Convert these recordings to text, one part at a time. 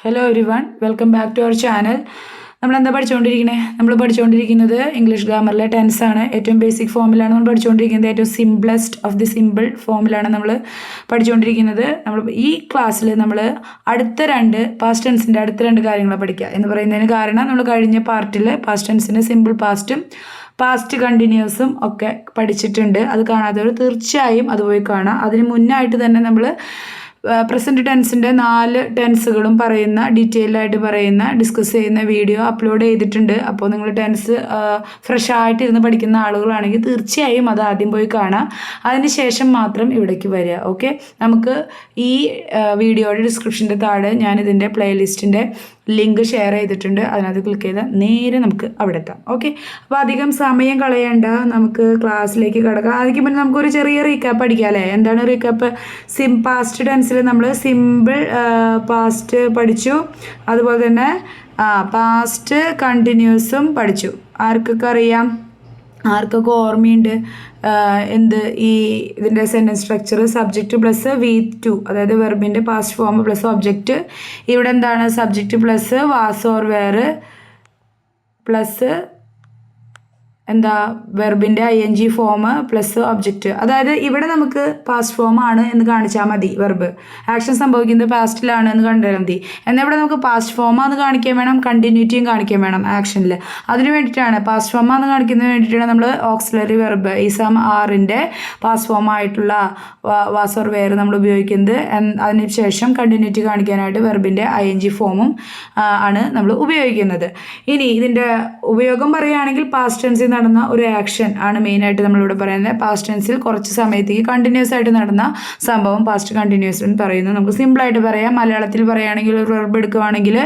Hello everyone welcome back to our channel നമ്മൾ എന്താ പഠിച്ചുകൊണ്ടിരിക്കുന്നത് നമ്മൾ പഠിച്ചുകൊണ്ടിരിക്കുന്നത് ഇംഗ്ലീഷ് ഗ്രാമറിലെ ടെൻസ് ആണ്. ഏറ്റവും ബേസിക് ഫോമിലാണ് നമ്മൾ പഠിച്ചുകൊണ്ടിരിക്കുന്നത് ഏറ്റവും സിംപ്ലസ്റ്റ് ഓഫ് ദി സിമ്പിൾ ഫോമിലാണ് നമ്മൾ പഠിച്ചുകൊണ്ടിരിക്കുന്നത് നമ്മൾ ഈ ക്ലാസ്സിൽ നമ്മൾ അടുത്ത രണ്ട് പാസ്റ്റ് ടെൻസിന്റെ അടുത്ത രണ്ട് കാര്യങ്ങൾ പഠിക്കുക എന്ന് പറയുന്നതിന് കാരണം നമ്മൾ കഴിഞ്ഞ പാർട്ടിൽ പാസ്റ്റ് ടെൻസിന്റെ സിമ്പിൾ പാസ്റ്റും പാസ്റ്റ് കണ്ടിന്യൂസും ഒക്കെ പഠിച്ചിട്ടുണ്ട്. അത് കാണാത്തവർ തീർച്ചയായും അത് പോയി കാണാം. അതിന് മുന്നായിട്ട് തന്നെ നമ്മൾ പ്രസന്റ് ടെൻസിന്റെ നാല് ടെൻസുകളും പറയുന്ന ഡീറ്റെയിൽ ആയിട്ട് പറയുന്ന ഡിസ്കസ് ചെയ്യുന്ന വീഡിയോ അപ്ലോഡ് ചെയ്തിട്ടുണ്ട്. അപ്പോൾ നിങ്ങൾ ടെൻസ് ഫ്രഷ് ആയിട്ട് ഇരുന്ന് പഠിക്കുന്ന ആളുകളാണെങ്കിൽ തീർച്ചയായും അത് ആദ്യം പോയി കാണാം. അതിന് ശേഷം മാത്രം ഇവിടേക്ക് വരിക ഓക്കെ നമുക്ക് ഈ വീഡിയോയുടെ ഡിസ്ക്രിപ്ഷന്റെ താഴെ ഞാനിതിന്റെ പ്ലേലിസ്റ്റിന്റെ ലിങ്ക് ഷെയർ ചെയ്തിട്ടുണ്ട്. അതിനകത്ത് ക്ലിക്ക് ചെയ്താൽ നേരെ നമുക്ക് അവിടെ എത്താം. ഓക്കെ അപ്പോൾ അധികം സമയം കളയണ്ട. നമുക്ക് ക്ലാസ്സിലേക്ക് കിടക്കാം. അതിന് മുന്നേ നമുക്കൊരു ചെറിയ റീക്കാപ്പ് അടിക്കാം അല്ലേ? എന്താണ് റീക്കാപ്പ് സിം പാസ്റ്റ് ടെൻസിൽ നമ്മൾ സിമ്പിൾ പാസ്റ്റ് പഠിച്ചു. അതുപോലെ തന്നെ പാസ്റ്റ് കണ്ടിന്യൂസും പഠിച്ചു. ആർക്കൊക്കെ അറിയാം? ആർക്കൊക്കെ ഓർമ്മയുണ്ട് എന്ത് ഈ ഇതിന്റെ sentence structure subject plus V two അതായത് വെർബിന്റെ പാസ്റ്റ് ഫോം പ്ലസ് ഒബ്ജക്റ്റ് ഇവിടെ എന്താണ് subject plus was or were plus എന്താ വെർബിന്റെ I N G form plus object അതായത് ഇവിടെ നമുക്ക് പാസ്റ്റ് ഫോം ആണ് എന്ന് കാണിച്ചാൽ മതി വെർബ് ആക്ഷൻ സംഭവിക്കുന്നത് പാസ്റ്റിലാണ് എന്ന് കണ്ടാൽ മതി. എന്നാൽ ഇവിടെ നമുക്ക് പാസ്റ്റ് ഫോമാന്ന് കാണിക്കാൻ വേണം കണ്ടിന്യൂറ്റിയും കാണിക്കാൻ വേണം ആക്ഷനിൽ അതിന് വേണ്ടിയിട്ടാണ് പാസ്റ്റ് ഫോമാന്ന് കാണിക്കുന്നതിന് വേണ്ടിയിട്ടാണ് നമ്മൾ ഓക്സിലറി വെർബ് ഇസം ആറിന്റെ പാസ്റ്റ് ഫോം ആയിട്ടുള്ള വാസോർ വെയർ നമ്മൾ ഉപയോഗിക്കുന്നത്. അതിന് ശേഷം കണ്ടിന്യൂറ്റി കാണിക്കാനായിട്ട് വെർബിന്റെ ഐ എൻ ജി ഫോമും ആണ് നമ്മൾ ഉപയോഗിക്കുന്നത്. ഇനി ഇതിന്റെ ഉപയോഗം പറയുകയാണെങ്കിൽ പാസ്റ്റ് ടെൻസിൽ നടന്ന ഒരു ആക്ഷൻ ആണ് മെയിനായിട്ട് നമ്മളിവിടെ പറയുന്നത്. പാസ്റ്റ് ടെൻസിൽ കുറച്ച് സമയത്തേക്ക് കണ്ടിന്യൂസ് ആയിട്ട് നടന്ന സംഭവം പാസ്റ്റ് കണ്ടിന്യൂസ് എന്ന് പറയുന്നു. നമുക്ക് സിമ്പിളായിട്ട് പറയാം. മലയാളത്തിൽ പറയുകയാണെങ്കിൽ ഒരു വെർബ് എടുക്കുകയാണെങ്കിൽ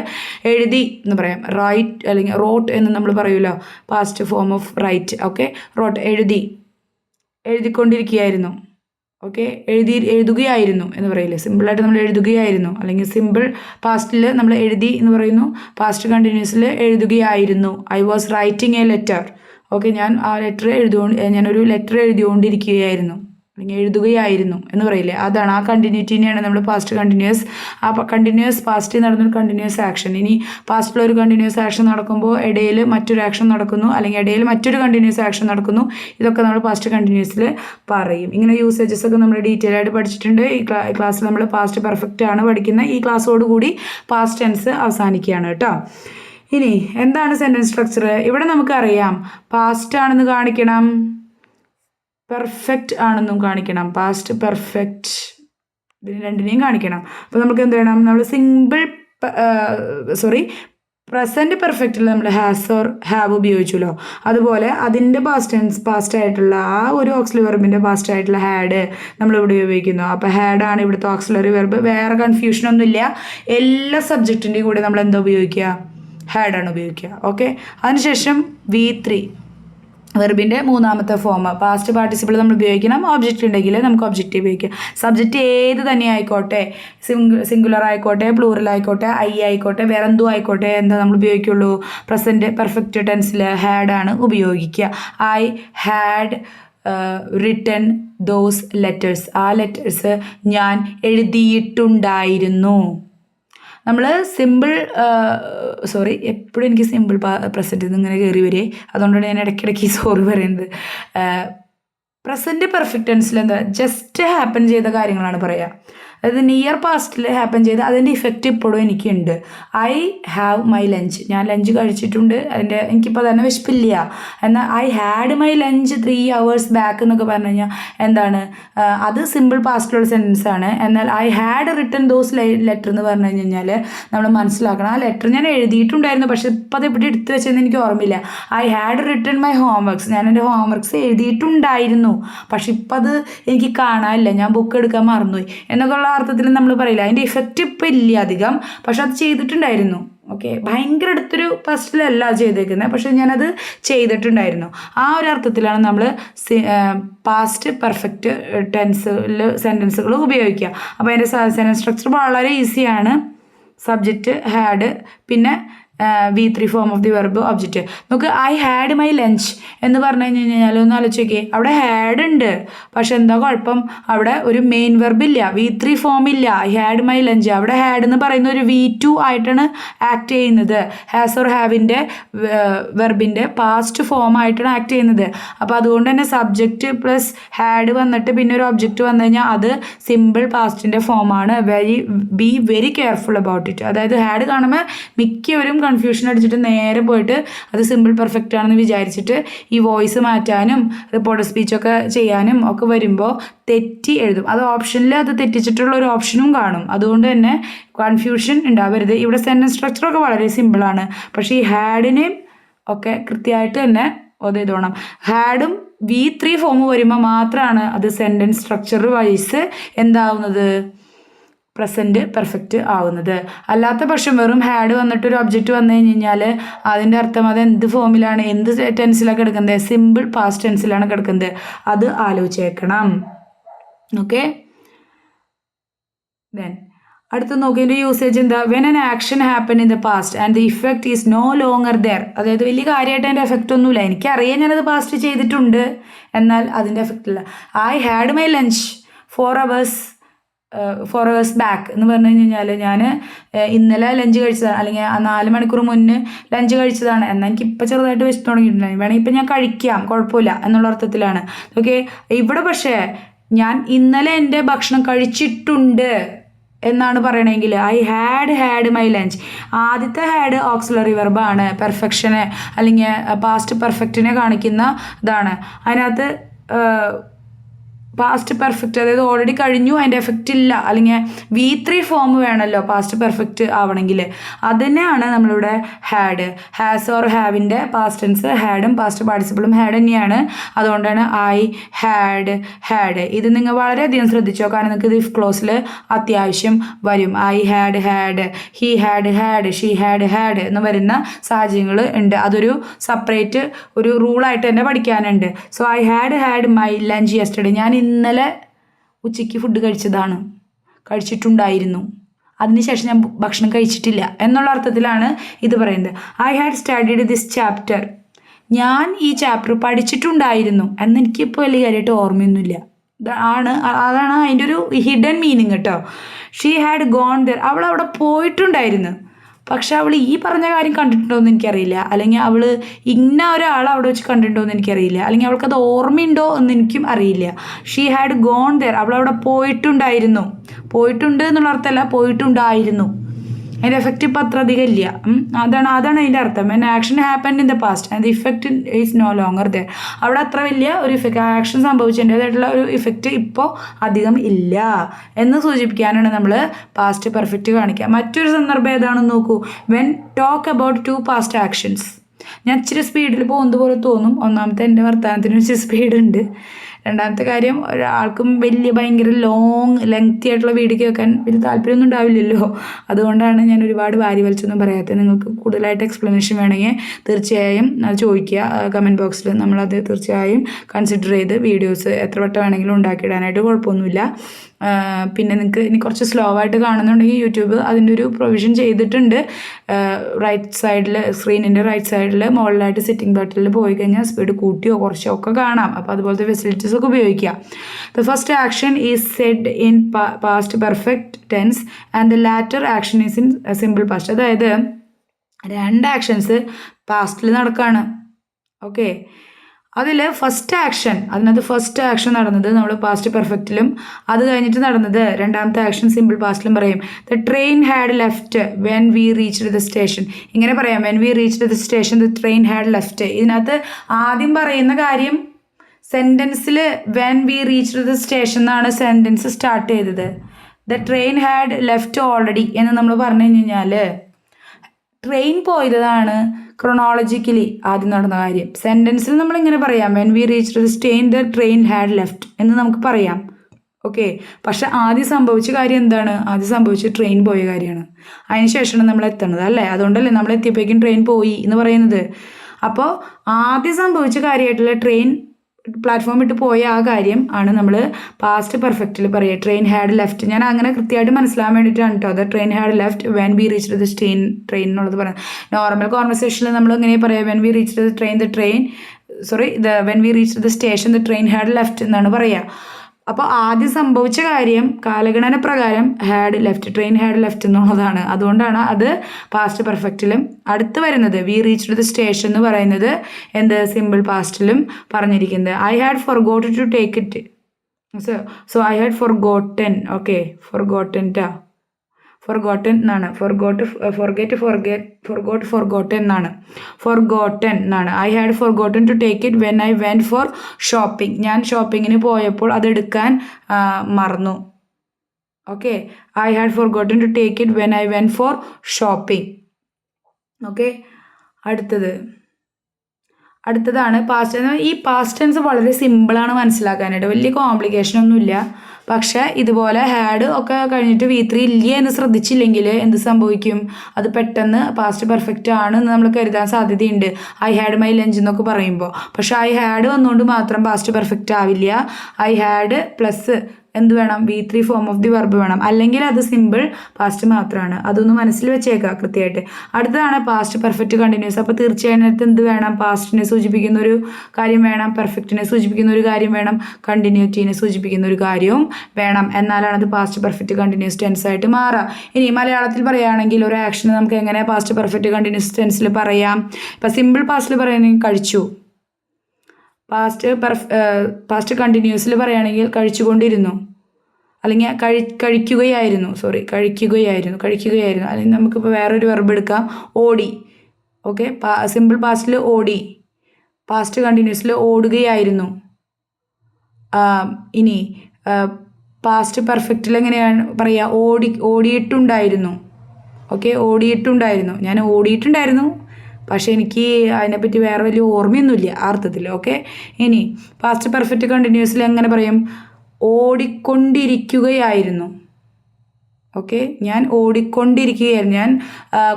എഴുതി എന്ന് പറയാം. റൈറ്റ് അല്ലെങ്കിൽ റോട്ട് എന്ന് നമ്മൾ പറയുമല്ലോ past form of write okay wrote എഴുതി. എഴുതിക്കൊണ്ടിരിക്കുകയായിരുന്നു. ഓക്കെ എഴുതി എഴുതുകയായിരുന്നു എന്ന് പറയില്ലേ? സിമ്പിളായിട്ട് നമ്മൾ എഴുതുകയായിരുന്നു. അല്ലെങ്കിൽ സിമ്പിൾ പാസ്റ്റിൽ നമ്മൾ എഴുതി എന്ന് പറയുന്നു. പാസ്റ്റ് കണ്ടിന്യൂസിൽ എഴുതുകയായിരുന്നു. I was writing a letter okay ഞാൻ ആ ലെറ്റർ എഴുതുകൊ ഞാനൊരു ലെറ്റർ എഴുതിക്കൊണ്ടിരിക്കുകയായിരുന്നു. അല്ലെങ്കിൽ എഴുതുകയായിരുന്നു എന്ന് പറയില്ലേ? അതാണ് ആ കണ്ടിന്യൂറ്റിനെയാണ് നമ്മൾ പാസ്റ്റ് കണ്ടിന്യൂസ് ആ കണ്ടിന്യൂസ് പാസ്റ്റിൽ നടന്നൊരു കണ്ടിന്യൂസ് ആക്ഷൻ ഇനി പാസ്റ്റിൽ ഒരു കണ്ടിന്യൂസ് ആക്ഷൻ നടക്കുമ്പോൾ ഇടയിൽ മറ്റൊരു ആക്ഷൻ നടക്കുന്നു അല്ലെങ്കിൽ ഇടയിൽ മറ്റൊരു കണ്ടിന്യൂസ് ആക്ഷൻ നടക്കുന്നു. ഇതൊക്കെ നമ്മൾ പാസ്റ്റ് കണ്ടിന്യൂസിൽ പറയും. ഇങ്ങനെ യൂസേജസ് ഒക്കെ നമ്മൾ ഡീറ്റെയിൽ ആയിട്ട് പഠിച്ചിട്ടുണ്ട്. ഈ ക്ലാസ്സിൽ നമ്മൾ പാസ്റ്റ് പെർഫെക്റ്റ് ആണ് പഠിക്കുന്നത് ഈ ക്ലാസ്സോടുകൂടി പാസ്റ്റ് ടെൻസ് അവസാനിക്കുകയാണ് കേട്ടോ. ഇനി എന്താണ് സെന്റൻസ് സ്ട്രക്ചർ ഇവിടെ നമുക്കറിയാം പാസ്റ്റ് ആണെന്ന് കാണിക്കണം. പെർഫെക്റ്റ് ആണെന്നും കാണിക്കണം. പാസ്റ്റ് പെർഫെക്റ്റ് ഇതിന് രണ്ടിനെയും കാണിക്കണം. അപ്പോൾ നമുക്ക് എന്ത് വേണം നമ്മൾ സിമ്പിൾ സോറി പ്രസന്റ് പെർഫെക്റ്റിൽ നമ്മൾ ഹാസ് ഓർ ഹാവ് ഉപയോഗിച്ചല്ലോ. അതുപോലെ അതിന്റെ പാസ്റ്റ് പാസ്റ്റ് ആയിട്ടുള്ള ആ ഒരു ഓക്സിലറി വെർബിന്റെ പാസ്റ്റ് ആയിട്ടുള്ള ഹാഡ് നമ്മൾ ഇവിടെ ഉപയോഗിക്കുന്നു. അപ്പോൾ ഹാഡാണ് ഇവിടുത്തെ ഓക്സിലറി വെർബ് വേറെ കൺഫ്യൂഷനൊന്നുമില്ല എല്ലാ സബ്ജക്റ്റിന്റെയും കൂടെ നമ്മൾ എന്താ ഉപയോഗിക്കുക? ഹാഡാണ് ഉപയോഗിക്കുക. ഓക്കെ അതിനുശേഷം വി ത്രീ വെർബിന്റെ മൂന്നാമത്തെ ഫോം പാസ്റ്റ് പാർട്ടിസിപ്പിൾ നമ്മൾ ഉപയോഗിക്കണം. ഒബ്ജക്റ്റ് ഉണ്ടെങ്കിൽ നമുക്ക് ഒബ്ജക്റ്റ് ഉപയോഗിക്കാം. സബ്ജക്റ്റ് ഏത് തന്നെ ആയിക്കോട്ടെ. സിംഗു സിംഗുലർ ആയിക്കോട്ടെ പ്ലൂറൽ ആയിക്കോട്ടെ ഐ ആയിക്കോട്ടെ വേറെ എന്തോ ആയിക്കോട്ടെ എന്താ നമ്മൾ ഉപയോഗിക്കുള്ളൂ? പ്രസന്റ് പെർഫെക്റ്റ് ടെൻസിൽ ഹാഡാണ് ഉപയോഗിക്കുക. I had written those letters ആ ലെറ്റേഴ്സ് ഞാൻ എഴുതിയിട്ടുണ്ടായിരുന്നു. നമ്മൾ സിമ്പിൾ സോറി എപ്പോഴും എനിക്ക് സിമ്പിൾ പ്രസന്റ് ഇങ്ങനെ കയറി വരെ അതുകൊണ്ടാണ് ഞാൻ ഇടയ്ക്കിടയ്ക്ക് സോറി പറയുന്നത്. പ്രസന്റ് പെർഫെക്റ്റ് ടെൻസിൽ എന്താ ജസ്റ്റ് ഹാപ്പൻ ചെയ്ത കാര്യങ്ങളാണ് പറയുക അതായത് നിയർ പാസ്റ്റിൽ ഹാപ്പൻ ചെയ്ത് അതിന്റെ ഇഫക്റ്റ് ഇപ്പോഴും എനിക്കുണ്ട്. ഐ ഹാവ് മൈ ലഞ്ച് ഞാൻ ലഞ്ച് കഴിച്ചിട്ടുണ്ട്. അതിന്റെ എനിക്കിപ്പോൾ തന്നെ വിശപ്പില്ല എന്നാൽ I had my lunch three hours back എന്നൊക്കെ പറഞ്ഞു കഴിഞ്ഞാൽ എന്താണ്? അത് സിമ്പിൾ പാസ്റ്റിലുള്ള സെന്റൻസ് ആണ്. എന്നാൽ I had written those letter എന്ന് പറഞ്ഞു കഴിഞ്ഞാൽ നമ്മൾ മനസ്സിലാക്കണം. ആ ലെറ്റർ ഞാൻ എഴുതിയിട്ടുണ്ടായിരുന്നു. പക്ഷേ ഇപ്പോൾ അത് എവിടെ എടുത്തു വെച്ചതെന്ന് എനിക്ക് ഓർമ്മയില്ല. I had written my homeworks ഞാൻ എന്റെ ഹോംവർക്ക്സ് എഴുതിയിട്ടുണ്ടായിരുന്നു. പക്ഷെ ഇപ്പം അത് എനിക്ക് കാണാനില്ല. ഞാൻ ബുക്ക് എടുക്കാൻ മറന്നുപോയി. എന്നൊക്കെയുള്ള അർത്ഥത്തിൽ നമ്മൾ പറയില്ല. അതിന്റെ ഇഫക്റ്റ് ഇപ്പം ഇല്ല അധികം. പക്ഷെ അത് ചെയ്തിട്ടുണ്ടായിരുന്നു. ഓക്കെ ഭയങ്കര അടുത്തൊരു ഫസ്റ്റിലല്ല ചെയ്തേക്കുന്നത് പക്ഷെ ഞാനത് ചെയ്തിട്ടുണ്ടായിരുന്നു. ആ ഒരു അർത്ഥത്തിലാണ് നമ്മൾ പാസ്റ്റ് പെർഫെക്റ്റ് ടെൻസിൽ സെന്റൻസുകൾ ഉപയോഗിക്കുക. അപ്പോൾ അതിന്റെ സെന്റൻസ് സ്ട്രക്ചർ വളരെ ഈസിയാണ് സബ്ജക്റ്റ് ഹാഡ് പിന്നെ V three form of the verb object നമുക്ക് ഐ ഹാഡ് മൈ ലഞ്ച് എന്ന് പറഞ്ഞു കഴിഞ്ഞ് കഴിഞ്ഞാൽ ഒന്ന് ആലോചിച്ച് നോക്കിയേ. അവിടെ ഹാഡ് ഉണ്ട്. പക്ഷെ എന്താ കുഴപ്പം? അവിടെ ഒരു മെയിൻ വെർബ് ഇല്ല. വി ത്രീ ഫോം ഇല്ല. ഐ ഹാഡ് മൈ ലഞ്ച് അവിടെ ഹാഡ് എന്ന് പറയുന്ന ഒരു വി ടു ആയിട്ടാണ് ആക്ട് ചെയ്യുന്നത്. ഹാസ് ഓർ ഹാവിന്റെ വെർബിന്റെ പാസ്റ്റ് ഫോം ആയിട്ടാണ് ആക്ട് ചെയ്യുന്നത്. അപ്പോൾ അതുകൊണ്ട് തന്നെ സബ്ജക്റ്റ് പ്ലസ് ഹാഡ് വന്നിട്ട് പിന്നെ ഒരു ഒബ്ജക്റ്റ് വന്നു കഴിഞ്ഞാൽ അത് സിമ്പിൾ പാസ്റ്റിന്റെ ഫോമാണ് very be very careful about it അതായത് ഹാഡ് കാണുമ്പോൾ മിക്കവരും കൺഫ്യൂഷൻ അടിച്ചിട്ട് നേരെ പോയിട്ട് അത് സിമ്പിൾ പെർഫെക്റ്റ് ആണെന്ന് വിചാരിച്ചിട്ട് ഈ വോയിസ് മാറ്റാനും റിപ്പോർട്ടർ സ്പീച്ചൊക്കെ ചെയ്യാനും ഒക്കെ വരുമ്പോൾ തെറ്റി എഴുതും. അത് ഓപ്ഷനിൽ അത് തെറ്റിച്ചിട്ടുള്ള ഒരു ഓപ്ഷനും കാണും. അതുകൊണ്ട് തന്നെ കൺഫ്യൂഷൻ ഉണ്ടാവരുത്. ഇവിടെ സെന്റൻസ് സ്ട്രക്ചറൊക്കെ വളരെ സിമ്പിളാണ് പക്ഷേ ഈ ഹാഡിനെയും ഒക്കെ കൃത്യമായിട്ട് തന്നെ അത് ചെയ്തോണം. ഹാഡും വി ത്രീ ഫോം വരുമ്പോൾ മാത്രമാണ് അത് സെന്റൻസ് സ്ട്രക്ചർ വൈസ് എന്താവുന്നത്? പ്രസന്റ് പെർഫെക്റ്റ് ആവുന്നത്. അല്ലാത്ത പക്ഷം വെറും ഹാഡ് വന്നിട്ട് ഒരു ഒബ്ജക്റ്റ് വന്നു കഴിഞ്ഞ് കഴിഞ്ഞാൽ അതിന്റെ അർത്ഥം അത് എന്ത് ഫോമിലാണ് എന്ത് ടെൻസിലാണ് കിടക്കുന്നത്? സിമ്പിൾ പാസ്റ്റ് ടെൻസിലാണ് കിടക്കുന്നത്. അത് ആലോചിച്ചേക്കണം. ഓക്കെ ദെൻ അടുത്ത നോക്കിയതിന്റെ യൂസേജ് എന്താ? When an action happen in the past and the effect is no longer there അതായത് വലിയ കാര്യമായിട്ട് അതിന്റെ എഫക്റ്റ് ഒന്നുമില്ല. എനിക്കറിയാം ഞാനത് പാസ്റ്റ് ചെയ്തിട്ടുണ്ട്. എന്നാൽ അതിന്റെ എഫക്റ്റ് ഇല്ല. I had my lunch four hours four hours back എന്ന് പറഞ്ഞു കഴിഞ്ഞാൽ ഞാൻ ഇന്നലെ ലഞ്ച് കഴിച്ചതാണ് അല്ലെങ്കിൽ ആ നാല് മണിക്കൂർ മുന്നേ ലഞ്ച് കഴിച്ചതാണ്. എന്നാൽ എനിക്ക് ഇപ്പം ചെറുതായിട്ട് വെച്ച് തുടങ്ങിയിട്ടുണ്ടായി വേണമെങ്കിൽ ഇപ്പം ഞാൻ കഴിക്കാം. കുഴപ്പമില്ല എന്നുള്ള അർത്ഥത്തിലാണ്. ഓക്കെ ഇവിടെ പക്ഷേ ഞാൻ ഇന്നലെ എന്റെ ഭക്ഷണം കഴിച്ചിട്ടുണ്ട് എന്നാണ് പറയണമെങ്കിൽ I had had my lunch ആദ്യത്തെ ഹാഡ് ഓക്സിലറി വെർബാണ് പെർഫെക്ഷനെ അല്ലെങ്കിൽ പാസ്റ്റ് പെർഫെക്റ്റിനെ കാണിക്കുന്ന ഇതാണ്. അതിനകത്ത് പാസ്റ്റ് പെർഫെക്റ്റ് അതായത് ഓൾറെഡി കഴിഞ്ഞു അതിന്റെ എഫക്റ്റ് ഇല്ല. അല്ലെങ്കിൽ വി ത്രീ ഫോം വേണമല്ലോ പാസ്റ്റ് പെർഫെക്റ്റ് ആവണമെങ്കിൽ. അതിനെയാണ് നമ്മളിവിടെ ഹാഡ് ഹാസ് ഓർ ഹാവിന്റെ പാസ്റ്റ് ടെൻസ് ഹാഡും പാസ്റ്റ് പാർട്ടിസിപ്പിളും ഹാഡ് തന്നെയാണ്. അതുകൊണ്ടാണ് ഐ ഹാഡ് ഹാഡ് ഇത് നിങ്ങൾ വളരെയധികം ശ്രദ്ധിച്ചോ കാരണം നിങ്ങൾക്ക് ഇത് ഇഫ് ക്ലോസിൽ അത്യാവശ്യം വരും. I had had he had had she had had എന്ന് വരുന്ന സാഹചര്യങ്ങൾ ഉണ്ട്. അതൊരു സെപ്പറേറ്റ് ഒരു റൂളായിട്ട് തന്നെ പഠിക്കാനുണ്ട്. So I had had my lunch yesterday ഞാൻ ഇന്നലെ ഉച്ചയ്ക്ക് ഫുഡ് കഴിച്ചതാണ്. കഴിച്ചിട്ടുണ്ടായിരുന്നു. അതിനുശേഷം ഞാൻ ഭക്ഷണം കഴിച്ചിട്ടില്ല എന്നുള്ള അർത്ഥത്തിലാണ് ഇത് പറയുന്നത്. I had studied this chapter ഞാൻ ഈ ചാപ്റ്റർ പഠിച്ചിട്ടുണ്ടായിരുന്നു എന്ന് എനിക്കിപ്പോൾ വലിയ കാര്യമായിട്ട് ഓർമ്മയൊന്നുമില്ല. ആണ് അതാണ് അതിന്റെ ഒരു ഹിഡൻ മീനിങ് കേട്ടോ. ഷീ ഹാഡ് ഗോൺ ദർ അവൾ അവിടെ പോയിട്ടുണ്ടായിരുന്നു. പക്ഷെ അവൾ ഈ പറഞ്ഞ കാര്യം കണ്ടിട്ടുണ്ടോ എന്ന് എനിക്കറിയില്ല. അല്ലെങ്കിൽ അവൾ ഇന്ന ഒരാൾ അവിടെ വെച്ച് കണ്ടിട്ടുണ്ടോ എന്ന് എനിക്കറിയില്ല. അല്ലെങ്കിൽ അവൾക്കത് ഓർമ്മയുണ്ടോ എന്ന് എനിക്കും അറിയില്ല. ഷീ ഹാഡ് ഗോൺ ദർ അവൾ അവിടെ പോയിട്ടുണ്ടായിരുന്നു. പോയിട്ടുണ്ട് എന്നുള്ള അർത്ഥമല്ല പോയിട്ടുണ്ടായിരുന്നു. അതിന്റെ എഫക്റ്റ് ഇപ്പം അത്ര അധികം ഇല്ല. അതാണ് അതാണ് അതിന്റെ അർത്ഥം. എന്റെ action happen in the past and effect is no longer there അവിടെ അത്ര വലിയ ഒരു ഇഫക്റ്റ് ആക്ഷൻ സംഭവിച്ചതിന്റെതായിട്ടുള്ള ഒരു ഇഫക്റ്റ് ഇപ്പോൾ അധികം ഇല്ല എന്ന് സൂചിപ്പിക്കാനാണ് നമ്മൾ പാസ്റ്റ് പെർഫെക്റ്റ് കാണിക്കുക. മറ്റൊരു സന്ദർഭം ഏതാണെന്ന് നോക്കൂ. When talk about two past actions ഞാൻ ഇച്ചിരി സ്പീഡിൽ പോകുന്നത് പോലെ തോന്നും. ഒന്നാമത്തെ എന്റെ വർത്തമാനത്തിന് ഇച്ചിരി സ്പീഡ് ഉണ്ട്. രണ്ടാമത്തെ കാര്യം ഒരാൾക്കും വലിയ ഭയങ്കര ലോങ് ലെങ്തി ആയിട്ടുള്ള വീഡിയോ കേൾക്കാൻ വലിയ താല്പര്യമൊന്നും ഉണ്ടാവില്ലല്ലോ. അതുകൊണ്ടാണ് ഞാൻ ഒരുപാട് വാരി വലിച്ചൊന്നും പറയാത്തത്. നിങ്ങൾക്ക് കൂടുതലായിട്ട് എക്സ്പ്ലനേഷൻ വേണമെങ്കിൽ തീർച്ചയായും ചോദിക്കുക. കമന്റ് ബോക്സിൽ നമ്മളത് തീർച്ചയായും കൺസിഡർ ചെയ്ത് വീഡിയോസ് എത്ര വട്ടം വേണമെങ്കിലും ഉണ്ടാക്കിയിടാനായിട്ട് കുഴപ്പമൊന്നുമില്ല. പിന്നെ നിങ്ങൾക്ക് ഇനി കുറച്ച് സ്ലോ ആയിട്ട് കാണുന്നുണ്ടെങ്കിൽ യൂട്യൂബ് അതിന്റെ ഒരു പ്രൊവിഷൻ ചെയ്തിട്ടുണ്ട്. റൈറ്റ് സൈഡിൽ സ്ക്രീനിന്റെ റൈറ്റ് സൈഡിൽ മുകളിലായിട്ട് സിറ്റിംഗ് ബട്ടണിൽ പോയി കഴിഞ്ഞാൽ സ്പീഡ് കൂട്ടിയോ കുറച്ചോ ഒക്കെ കാണാം. അപ്പോൾ അതുപോലത്തെ ഫെസിലിറ്റീസ് ഒക്കെ ഉപയോഗിക്കുക. The first action is said in past perfect tense and the latter action is in simple past അതായത് രണ്ട് ആക്ഷൻസ് പാസ്റ്റിൽ നടക്കുകയാണ് ഓക്കെ അതിൽ ഫസ്റ്റ് ആക്ഷൻ അതിനകത്ത് ഫസ്റ്റ് ആക്ഷൻ നടന്നത് നമ്മൾ പാസ്റ്റ് പെർഫെക്റ്റിലും അത് കഴിഞ്ഞിട്ട് നടന്നത് രണ്ടാമത്തെ ആക്ഷൻ സിമ്പിൾ പാസ്റ്റിലും പറയും. The train had left when we reach the station ഇങ്ങനെ പറയാം. When we reach the station the train had left ഇതിനകത്ത് ആദ്യം പറയുന്ന കാര്യം സെന്റൻസിൽ when we reach the station എന്നാണ് സെന്റൻസ് സ്റ്റാർട്ട് ചെയ്തത്. The train had left already എന്ന് നമ്മൾ പറഞ്ഞു കഴിഞ്ഞാൽ ട്രെയിൻ പോയതാണ് ക്രൊണോളജിക്കലി ആദ്യം നടന്ന കാര്യം. സെന്റൻസിൽ നമ്മളിങ്ങനെ പറയാം when we reach the station the train had left എന്ന് നമുക്ക് പറയാം. ഓക്കെ പക്ഷെ ആദ്യം സംഭവിച്ച കാര്യം എന്താണ്? ആദ്യം സംഭവിച്ച ട്രെയിൻ പോയ കാര്യമാണ്. അതിന് ശേഷമാണ് നമ്മൾ എത്തണത് അല്ലേ? അതുകൊണ്ടല്ലേ നമ്മൾ എത്തിയപ്പോഴേക്കും ട്രെയിൻ പോയി എന്ന് പറയുന്നത്. അപ്പോൾ ആദ്യം സംഭവിച്ച കാര്യമായിട്ടുള്ള ട്രെയിൻ പ്ലാറ്റ്ഫോം ഇട്ട് പോയ ആ കാര്യം ആണ് നമ്മൾ പാസ്റ്റ് പെർഫെക്റ്റിൽ പറയുക ട്രെയിൻ ഹാഡ് ലെഫ്റ്റ് ഞാൻ അങ്ങനെ കൃത്യമായിട്ട് മനസ്സിലാൻ വേണ്ടിയിട്ടാണ് കേട്ടോ അത് train had left when we reach the train train എന്നുള്ളത് പറയുന്നത്. നോർമൽ കോൺവെർസേഷനിൽ നമ്മൾ ഇങ്ങനെ പറയാം? When we reach the train the train sorry the when we reach the station the train had left എന്നാണ് പറയുക അപ്പോൾ ആദ്യം സംഭവിച്ച കാര്യം കാലഗണന പ്രകാരം had left train had left എന്നുള്ളതാണ്. അതുകൊണ്ടാണ് അത് പാസ്റ്റ് പെർഫെക്റ്റിലും അടുത്ത് വരുന്നത്. വി റീച്ച് ദ സ്റ്റേഷൻ എന്ന് പറയുന്നത് എന്ത്? സിമ്പിൾ പാസ്റ്റിലും പറഞ്ഞിരിക്കുന്നത്. I had forgot to take it so so I had forgotten okay forgotten ടാ ഫോർ ഗോട്ടൻ എന്നാണ്. Forgot forget forget forget forgotten forgotten എന്നാണ്. ഫോർഗോട്ടൻ എന്നാണ്. I had forgotten to take it when I went for shopping ഞാൻ ഷോപ്പിങ്ങിന് പോയപ്പോൾ അതെടുക്കാൻ മറന്നു. Okay I had forgotten to take it when I went for shopping okay അടുത്തത്. അടുത്തതാണ് past ഈ പാസ്റ്റ് ടെൻസ് വളരെ സിമ്പിളാണ് മനസ്സിലാക്കാനായിട്ട്. വലിയ കോംപ്ലിക്കേഷൻ ഒന്നുമില്ല. പക്ഷേ ഇതുപോലെ ഹാഡ് ഒക്കെ കഴിഞ്ഞിട്ട് വി ത്രീ ഇല്ല എന്ന് ശ്രദ്ധിച്ചില്ലെങ്കിൽ എന്ത് സംഭവിക്കും? അത് പെട്ടെന്ന് പാസ്റ്റ് പെർഫെക്റ്റ് ആണ് എന്ന് നമ്മൾ കരുതാൻ സാധ്യതയുണ്ട്. ഐ ഹാഡ് മൈ ലഞ്ച് എന്നൊക്കെ പറയുമ്പോൾ. പക്ഷേ ഐ ഹാഡ് വന്നുകൊണ്ട് മാത്രം പാസ്റ്റ് പെർഫെക്റ്റ് ആവില്ല. ഐ ഹാഡ് പ്ലസ് എന്ത് വേണം? V three form of the verb വേണം. അല്ലെങ്കിൽ അത് സിമ്പിൾ പാസ്റ്റ് മാത്രമാണ് അതൊന്ന് മനസ്സിൽ വെച്ചേക്കുക കൃത്യമായിട്ട്. അടുത്തതാണ് പാസ്റ്റ് പെർഫെക്റ്റ് കണ്ടിന്യൂസ് അപ്പോൾ തീർച്ചയായും അടുത്ത് എന്ത് വേണം? പാസ്റ്റിനെ സൂചിപ്പിക്കുന്ന ഒരു കാര്യം വേണം. പെർഫെക്റ്റിനെ സൂചിപ്പിക്കുന്ന ഒരു കാര്യം വേണം. കണ്ടിന്യൂറ്റിനെ സൂചിപ്പിക്കുന്ന ഒരു കാര്യവും വേണം. എന്നാലാണ് അത് പാസ്റ്റ് പെർഫെക്റ്റ് കണ്ടിന്യൂസ് ടെൻസ് ആയിട്ട് ഇനി മലയാളത്തിൽ പറയുകയാണെങ്കിൽ ഒരു ആക്ഷൻ നമുക്ക് എങ്ങനെ പാസ്റ്റ് പെർഫെക്റ്റ് കണ്ടിന്യൂസ് ടെൻസിൽ പറയാം? ഇപ്പം സിമ്പിൾ പാസ്റ്റിൽ പറയുകയാണെങ്കിൽ കഴിച്ചു. പാസ്റ്റ് പെർഫ് പാസ്റ്റ് കണ്ടിന്യൂസിൽ പറയുകയാണെങ്കിൽ കഴിച്ചുകൊണ്ടിരുന്നു. അല്ലെങ്കിൽ കഴി കഴിക്കുകയായിരുന്നു. സോറി കഴിക്കുകയായിരുന്നു. കഴിക്കുകയായിരുന്നു. അല്ലെങ്കിൽ നമുക്കിപ്പോൾ വേറൊരു വെർബ് എടുക്കാം. ഓടി. ഓക്കെ സിമ്പിൾ പാസ്റ്റിൽ ഓടി. പാസ്റ്റ് കണ്ടിന്യൂസിൽ ഓടുകയായിരുന്നു. ഇനി പാസ്റ്റ് പെർഫെക്റ്റിൽ എങ്ങനെയാണ് പറയുക ഓടി ഓടിയിട്ടുണ്ടായിരുന്നു. ഓക്കെ ഓടിയിട്ടുണ്ടായിരുന്നു. ഞാൻ ഓടിയിട്ടുണ്ടായിരുന്നു. പക്ഷേ എനിക്ക് അതിനെപ്പറ്റി വേറെ വലിയ ഓർമ്മയൊന്നുമില്ല ആ അർത്ഥത്തിൽ ഓക്കെ ഇനി പാസ്റ്റ് പെർഫെക്റ്റ് കണ്ടിന്യൂസിൽ എങ്ങനെ പറയും? ഓടിക്കൊണ്ടിരിക്കുകയായിരുന്നു. ഓക്കെ ഞാൻ ഓടിക്കൊണ്ടിരിക്കുകയായിരുന്നു. ഞാൻ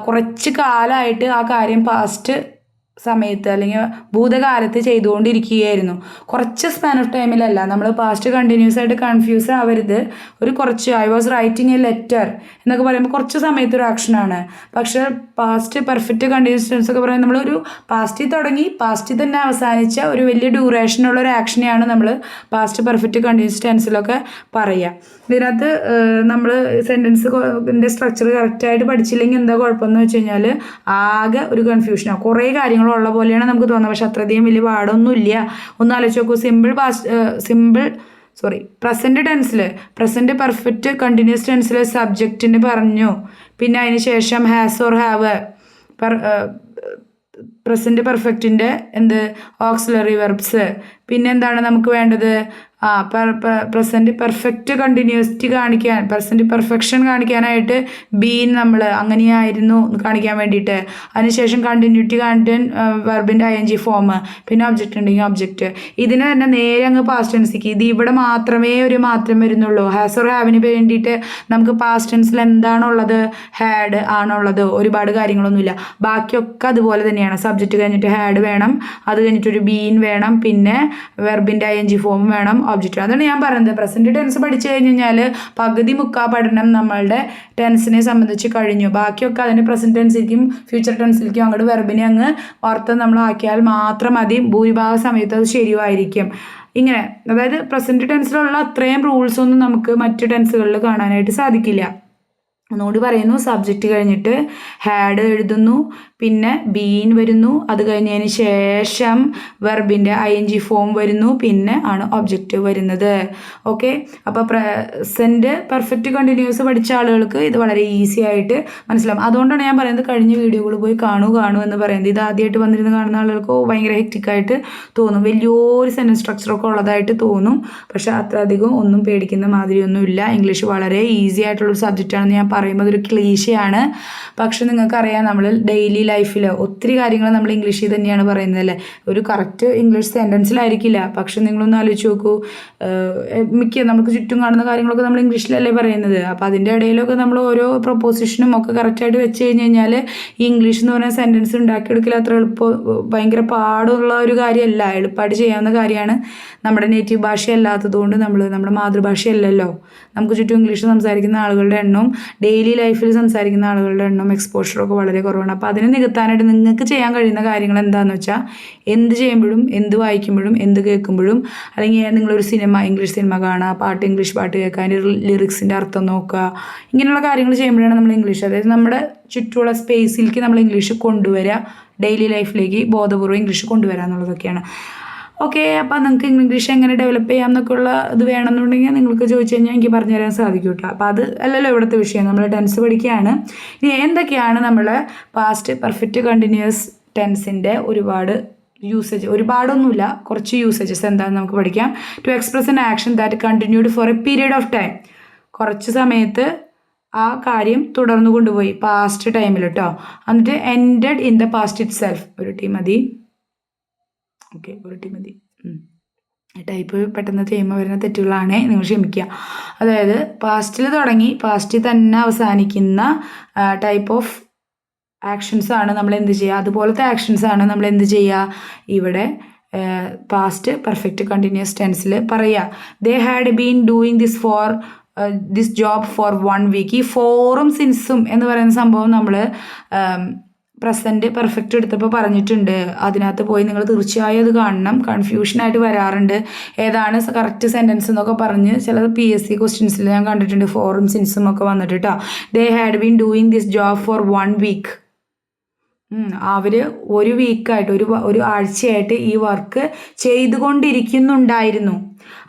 കുറച്ച് കാലമായിട്ട് ആ കാര്യം പാസ്റ്റ് സമയത്ത് അല്ലെങ്കിൽ ഭൂതകാലത്ത് ചെയ്തുകൊണ്ടിരിക്കുകയായിരുന്നു. കുറച്ച് സ്പാൻ ഓഫ് ടൈമിലല്ല നമ്മൾ പാസ്റ്റ് കണ്ടിന്യൂസ് ആയിട്ട് കൺഫ്യൂസ് ആവരുത്. ഒരു കുറച്ച് I was writing a letter എന്നൊക്കെ പറയുമ്പോൾ കുറച്ച് സമയത്ത് ഒരു ആക്ഷനാണ് പക്ഷേ പാസ്റ്റ് പെർഫെക്റ്റ് കണ്ടിന്യൂസ് ടെൻസ് ഒക്കെ പറയുമ്പോൾ നമ്മളൊരു പാസ്റ്റിൽ തുടങ്ങി പാസ്റ്റിൽ തന്നെ അവസാനിച്ച ഒരു വലിയ ഡ്യൂറേഷനുള്ള ഒരു ആക്ഷനെയാണ് നമ്മൾ പാസ്റ്റ് പെർഫെക്റ്റ് കണ്ടിന്യൂസ് ടെൻസിലൊക്കെ പറയുക ഇതിനകത്ത് നമ്മൾ സെന്റൻസിന്റെ സ്ട്രക്ചർ കറക്റ്റായിട്ട് പഠിച്ചില്ലെങ്കിൽ എന്താ കുഴപ്പമെന്ന് വെച്ച് കഴിഞ്ഞാൽ ആകെ ഒരു കൺഫ്യൂഷനാണ് കുറേ കാര്യങ്ങളുള്ള പോലെയാണ് നമുക്ക് തോന്നുന്നത്. പക്ഷെ അത്രയധികം വലിയ പാടൊന്നുമില്ല. ഒന്ന് ആലോചിച്ച് നോക്കൂ. Simple past simple sorry present ടെൻസിൽ present perfect continuous ടെൻസിൽ സബ്ജക്റ്റിന് പറഞ്ഞു. പിന്നെ അതിന് ശേഷം ഹാസ് ഓർ ഹാവ് പ്രസന്റ് പെർഫെക്റ്റിന്റെ എന്ത് ഓക്സിലറി വെർബ്സ് പിന്നെ എന്താണ് നമുക്ക് വേണ്ടത്? ആ പ്രസന്റ് പെർഫെക്റ്റ് കണ്ടിന്യൂസിറ്റി കാണിക്കാൻ പ്രസന്റ് പെർഫെക്ഷൻ കാണിക്കാനായിട്ട് ബീൻ നമ്മൾ അങ്ങനെയായിരുന്നു കാണിക്കാൻ വേണ്ടിയിട്ട്. അതിനുശേഷം കണ്ടിന്യൂറ്റി കാണിക്കാൻ വെർബിന്റെ ഐ എൻ ജി ഫോം പിന്നെ ഒബ്ജക്റ്റ് ഉണ്ടെങ്കിൽ ഒബ്ജക്റ്റ് ഇതിന് തന്നെ നേരെ അങ്ങ് പാസ്റ്റ് ടെൻസിക്ക് ഇത് ഇവിടെ മാത്രമേ ഒരു മാറ്റം വരുന്നുള്ളൂ. ഹാസ് ഓർ ഹാവിന് വേണ്ടിയിട്ട് നമുക്ക് പാസ്റ്റ് ടെൻസിൽ എന്താണുള്ളത്? ഹാഡ് ആണുള്ളത്. ഒരുപാട് കാര്യങ്ങളൊന്നുമില്ല. ബാക്കിയൊക്കെ അതുപോലെ തന്നെയാണ്. സബ്ജക്റ്റ് കഴിഞ്ഞിട്ട് ഹാഡ് വേണം. അത് കഴിഞ്ഞിട്ടൊരു ബീൻ വേണം. പിന്നെ വെർബിന്റെ ഐ എൻ ജി ഫോം വേണം. ഒബ്ജക്റ്റ് അതാണ് ഞാൻ പറയുന്നത്. പ്രസന്റ് ടെൻസ് പഠിച്ചു കഴിഞ്ഞ് കഴിഞ്ഞാൽ പകുതി മുക്കാ പഠനം നമ്മളുടെ ടെൻസിനെ സംബന്ധിച്ച് കഴിഞ്ഞു. ബാക്കിയൊക്കെ അതിന്റെ പ്രസന്റ് ടെൻസിലേക്കും ഫ്യൂച്ചർ ടെൻസിലേക്കും അങ്ങോട്ട് വെർബിനെ അങ്ങ് ഓർത്ത് നമ്മൾ ആക്കിയാൽ മാത്രം മതി. ഭൂരിഭാഗ സമയത്ത് അത് ശരിയായിരിക്കും ഇങ്ങനെ. അതായത് പ്രസന്റ് ടെൻസിലുള്ള അത്രയും റൂൾസ് ഒന്നും നമുക്ക് മറ്റു ടെൻസുകളിൽ കാണാനായിട്ട് സാധിക്കില്ല. ഒന്നുകൂടി പറയുന്നു. സബ്ജക്റ്റ് കഴിഞ്ഞിട്ട് ഹാഡ് എഴുതുന്നു. പിന്നെ ബീൻ വരുന്നു. അത് കഴിഞ്ഞതിന് ശേഷം വെർബിന്റെ ഐ എൻ ജി ഫോം വരുന്നു. പിന്നെ ആണ് ഒബ്ജക്റ്റ് വരുന്നത്. ഓക്കെ അപ്പോൾ പ്രസന്റ് പെർഫെക്റ്റ് കണ്ടിന്യൂസ് പഠിച്ച ആളുകൾക്ക് ഇത് വളരെ ഈസി ആയിട്ട് മനസ്സിലാവും. അതുകൊണ്ടാണ് ഞാൻ പറയുന്നത് കഴിഞ്ഞ വീഡിയോകൾ പോയി കാണൂ കാണൂ എന്ന് പറയുന്നത്. ഇത് ആദ്യമായിട്ട് വന്നിരുന്ന് കാണുന്ന ആളുകൾക്ക് ഭയങ്കര ഹെക്റ്റിക്കായിട്ട് തോന്നും. വലിയൊരു സെന്റൻസ് സ്ട്രക്ചറൊക്കെ ഉള്ളതായിട്ട് തോന്നും. പക്ഷേ അത്ര അധികം ഒന്നും പേടിക്കുന്ന മാതിരിയൊന്നുമില്ല. ഇംഗ്ലീഷ് വളരെ ഈസി ആയിട്ടുള്ളൊരു സബ്ജക്റ്റാണെന്ന് ഞാൻ പറയുമ്പോൾ അതൊരു ക്ലീശയാണ്. പക്ഷെ നിങ്ങൾക്കറിയാം നമ്മൾ ഡെയിലി ലൈഫിൽ ഒത്തിരി കാര്യങ്ങൾ നമ്മൾ ഇംഗ്ലീഷിൽ തന്നെയാണ് പറയുന്നത് അല്ലേ? ഒരു കറക്റ്റ് ഇംഗ്ലീഷ് സെന്റൻസിലായിരിക്കില്ല പക്ഷെ നിങ്ങളൊന്ന് ആലോചിച്ച് നോക്കൂ മിക്ക നമുക്ക് ചുറ്റും കാണുന്ന കാര്യങ്ങളൊക്കെ നമ്മൾ ഇംഗ്ലീഷിലല്ലേ പറയുന്നത്. അപ്പോൾ അതിന്റെ ഇടയിലൊക്കെ നമ്മൾ ഓരോ പ്രൊപ്പോസിഷനും ഒക്കെ കറക്റ്റായിട്ട് വെച്ച് കഴിഞ്ഞ് കഴിഞ്ഞാൽ ഈ ഇംഗ്ലീഷ് എന്ന് പറയുന്ന സെന്റൻസ് ഉണ്ടാക്കിയെടുക്കൽ അത്ര എളുപ്പം ഭയങ്കര പാടുള്ള ഒരു കാര്യമല്ല. എളുപ്പമായിട്ട് ചെയ്യാവുന്ന കാര്യമാണ്. നമ്മുടെ നേറ്റീവ് ഭാഷയല്ലാത്തതുകൊണ്ട് നമ്മൾ നമ്മുടെ മാതൃഭാഷയല്ലല്ലോ. നമുക്ക് ചുറ്റും ഇംഗ്ലീഷ് സംസാരിക്കുന്ന ആളുകളുടെ എണ്ണവും ഡെയിലി ലൈഫിൽ സംസാരിക്കുന്ന ആളുകളുടെ എണ്ണം എക്സ്പോഷറൊക്കെ വളരെ കുറവാണ്. അപ്പോൾ അതിനെ നികത്താനായിട്ട് നിങ്ങൾക്ക് ചെയ്യാൻ കഴിയുന്ന കാര്യങ്ങൾ എന്താണെന്ന് വെച്ചാൽ എന്ത് ചെയ്യുമ്പോഴും എന്ത് വായിക്കുമ്പോഴും എന്ത് കേൾക്കുമ്പോഴും അല്ലെങ്കിൽ നിങ്ങളൊരു സിനിമ ഇംഗ്ലീഷ് സിനിമ കാണുക പാട്ട് ഇംഗ്ലീഷ് പാട്ട് കേൾക്കുക അതിന്റെ ലിറിക്സിന്റെ അർത്ഥം നോക്കുക ഇങ്ങനെയുള്ള കാര്യങ്ങൾ ചെയ്യുമ്പോഴാണ് നമ്മൾ ഇംഗ്ലീഷ് അതായത് നമ്മുടെ ചുറ്റുമുള്ള സ്പേസിലേക്ക് നമ്മൾ ഇംഗ്ലീഷ് കൊണ്ടുവരിക ഡെയിലി ലൈഫിലേക്ക് ബോധപൂർവം ഇംഗ്ലീഷ് കൊണ്ടുവരിക എന്നുള്ളതൊക്കെയാണ് ഓക്കെ അപ്പോൾ നിങ്ങൾക്ക് ഇംഗ്ലീഷ് എങ്ങനെ ഡെവലപ്പ് ചെയ്യാം എന്നൊക്കെയുള്ള ഇത് വേണമെന്നുണ്ടെങ്കിൽ നിങ്ങൾക്ക് ചോദിച്ചു കഴിഞ്ഞാൽ എനിക്ക് പറഞ്ഞു തരാൻ സാധിക്കും കേട്ടോ അപ്പോൾ അത് അല്ലല്ലോ ഇവിടുത്തെ വിഷയം. നമ്മൾ ടെൻസ് പഠിക്കുകയാണ്. ഇനി എന്തൊക്കെയാണ് നമ്മൾ പാസ്റ്റ് പെർഫെക്റ്റ് കണ്ടിന്യൂസ് ടെൻസിന്റെ ഒരുപാട് യൂസേജ് ഒരുപാടൊന്നുമില്ല. കുറച്ച് യൂസേജസ് എന്താണെന്ന് നമുക്ക് പഠിക്കാം. To express an action that continued for a period of time കുറച്ച് സമയത്ത് ആ കാര്യം തുടർന്നു കൊണ്ടുപോയി പാസ്റ്റ് ടൈമിൽ കേട്ടോ എന്നിട്ട് ended in the past itself ഒരു ടീം മതി. ഓക്കെ ഒരു മതി. ടൈപ്പ് പെട്ടെന്ന് ചെയ്യുമ്പോൾ വരുന്ന തെറ്റുകളാണ്. നിങ്ങൾ ക്ഷമിക്കുക. അതായത് പാസ്റ്റിൽ തുടങ്ങി പാസ്റ്റിൽ തന്നെ അവസാനിക്കുന്ന ടൈപ്പ് ഓഫ് ആക്ഷൻസ് ആണ് നമ്മൾ എന്ത് ചെയ്യുക. അതുപോലത്തെ ആക്ഷൻസ് ആണ് നമ്മൾ എന്ത് ചെയ്യുക? ഇവിടെ പാസ്റ്റ് പെർഫെക്റ്റ് കണ്ടിന്യൂസ് ടെൻസിൽ പറയുക. They had been doing this for this job for one week ഈ ഫോറും സിൻസും എന്ന് പറയുന്ന സംഭവം നമ്മൾ പ്രസന്റ് പെർഫെക്റ്റ് എടുത്തപ്പോൾ പറഞ്ഞിട്ടുണ്ട്. അതിനകത്ത് പോയി നിങ്ങൾ തീർച്ചയായും അത് കാണണം. കൺഫ്യൂഷനായിട്ട് വരാറുണ്ട്. ഏതാണ് കറക്റ്റ് സെന്റൻസ് എന്നൊക്കെ പറഞ്ഞ് ചില പി എസ് സി ക്വസ്റ്റ്യൻസിൽ ഞാൻ കണ്ടിട്ടുണ്ട്. ഫോറും സിൻസും ഒക്കെ വന്നിട്ട് കേട്ടോ they had been doing this job for one week അവർ ഒരു വീക്കായിട്ട് ഒരു ഒരു ആഴ്ചയായിട്ട് ഈ work ചെയ്തുകൊണ്ടിരിക്കുന്നുണ്ടായിരുന്നു.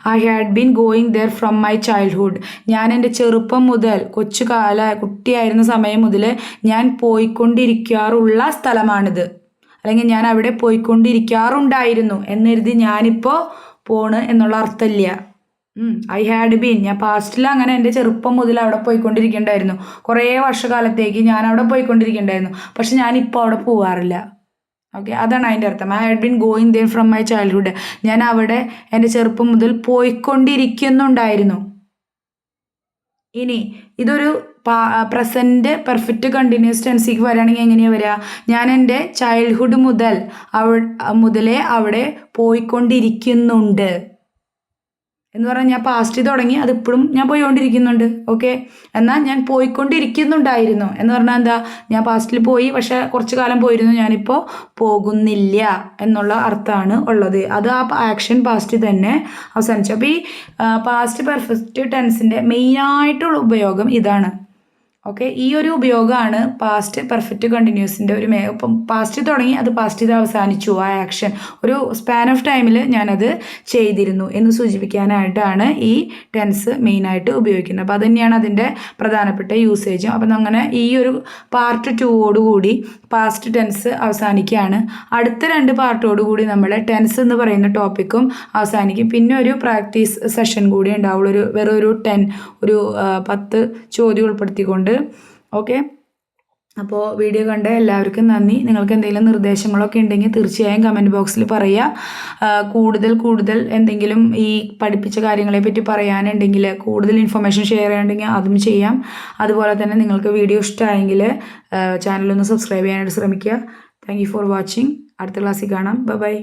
I had been going there from my childhood ഞാൻ എന്റെ ചെറുപ്പം മുതൽ കൊച്ചു കാല കുട്ടിയായിരുന്ന സമയം മുതൽ ഞാൻ പോയിക്കൊണ്ടിരിക്കാറുള്ള സ്ഥലമാണിത്. അല്ലെങ്കിൽ ഞാൻ അവിടെ പോയിക്കൊണ്ടിരിക്കാറുണ്ടായിരുന്നു എന്നെഴുതി ഞാനിപ്പോൾ പോണ് എന്നുള്ള അർത്ഥമില്ല. ഐ ഹാഡ് ബീൻ ഞാൻ പാസ്റ്റിൽ അങ്ങനെ എന്റെ ചെറുപ്പം മുതൽ അവിടെ പോയിക്കൊണ്ടിരിക്കണ്ടായിരുന്നു. കുറേ വർഷകാലത്തേക്ക് ഞാൻ അവിടെ പോയിക്കൊണ്ടിരിക്കണ്ടായിരുന്നു. പക്ഷെ ഞാനിപ്പോൾ അവിടെ പോവാറില്ല. ഓക്കെ അതാണ് അതിന്റെ അർത്ഥം. I had been going there from my childhood ഞാൻ അവിടെ എന്റെ ചെറുപ്പം മുതൽ പോയിക്കൊണ്ടിരിക്കുന്നുണ്ടായിരുന്നു. ഇനി ഇതൊരു പ്രസന്റ് പെർഫെക്റ്റ് കണ്ടിന്യൂസ് ടെൻസിക്ക് വരികയാണെങ്കിൽ എങ്ങനെയാണ് വരിക ഞാൻ എന്റെ ചൈൽഡ്ഹുഡ് മുതൽ അവ മുതലേ അവിടെ പോയിക്കൊണ്ടിരിക്കുന്നുണ്ട്. എന്ന് പറഞ്ഞാൽ ഞാൻ പാസ്റ്റ് തുടങ്ങി. അത് ഇപ്പോഴും ഞാൻ പോയിക്കൊണ്ടിരിക്കുന്നുണ്ട് ഓക്കെ എന്നാൽ ഞാൻ പോയിക്കൊണ്ടിരിക്കുന്നുണ്ടായിരുന്നു. എന്ന് പറഞ്ഞാൽ എന്താ? ഞാൻ പാസ്റ്റിൽ പോയി. പക്ഷെ കുറച്ച് കാലം പോയിരുന്നു. ഞാനിപ്പോൾ പോകുന്നില്ല എന്നുള്ള അർത്ഥമാണ് ഉള്ളത്. അത് ആ ആക്ഷൻ പാസ്റ്റ് തന്നെ അവസാനിച്ചു. അപ്പോൾ ഈ പാസ്റ്റ് പെർഫെക്റ്റ് ടെൻസിന്റെ മെയിനായിട്ടുള്ള ഉപയോഗം ഇതാണ്. ഓക്കെ ഈ ഒരു ഉപയോഗമാണ് പാസ്റ്റ് പെർഫെക്റ്റ് കണ്ടിന്യൂസിന്റെ ഒരു മേ ഇപ്പം പാസ്റ്റ് തുടങ്ങി അത് പാസ്റ്റ് ഇത് അവസാനിച്ചു ആ ആക്ഷൻ ഒരു സ്പാൻ ഓഫ് ടൈമിൽ ഞാനത് ചെയ്തിരുന്നു എന്ന് സൂചിപ്പിക്കാനായിട്ടാണ് ഈ ടെൻസ് മെയിനായിട്ട് ഉപയോഗിക്കുന്നത്. അപ്പോൾ അത് തന്നെയാണ് അതിന്റെ പ്രധാനപ്പെട്ട യൂസേജും അപ്പം അങ്ങനെ ഈ ഒരു പാർട്ട് ടൂവോടുകൂടി പാസ്റ്റ് ടെൻസ് അവസാനിക്കുകയാണ്. അടുത്ത രണ്ട് പാർട്ടോടുകൂടി നമ്മൾ ടെൻസ് എന്ന് പറയുന്ന ടോപ്പിക്കും അവസാനിക്കും. പിന്നെ ഒരു പ്രാക്ടീസ് സെഷൻ കൂടി ഉണ്ടാവുള്ളൂ. ഒരു വെറും ഒരു ടെൻ ഒരു പത്ത് ചോദ്യം ഉൾപ്പെടുത്തിക്കൊണ്ട് ഓക്കെ? അപ്പോൾ വീഡിയോ കണ്ട എല്ലാവർക്കും നന്ദി. നിങ്ങൾക്ക് എന്തെങ്കിലും നിർദ്ദേശങ്ങളൊക്കെ ഉണ്ടെങ്കിൽ തീർച്ചയായും കമന്റ് ബോക്സിൽ പറയുക. കൂടുതൽ കൂടുതൽ എന്തെങ്കിലും ഈ പഠിപ്പിച്ച കാര്യങ്ങളെ പറ്റി പറയാനുണ്ടെങ്കിൽ കൂടുതൽ ഇൻഫർമേഷൻ ഷെയർ ചെയ്യാനുണ്ടെങ്കിൽ അതും ചെയ്യാം. അതുപോലെ തന്നെ നിങ്ങൾക്ക് വീഡിയോ ഇഷ്ടമായെങ്കിൽ ചാനലൊന്ന് സബ്സ്ക്രൈബ് ചെയ്യാനായിട്ട് ശ്രമിക്കുക. താങ്ക് ഫോർ വാച്ചിങ് അടുത്ത ക്ലാസ്സിൽ കാണാം. ബൈ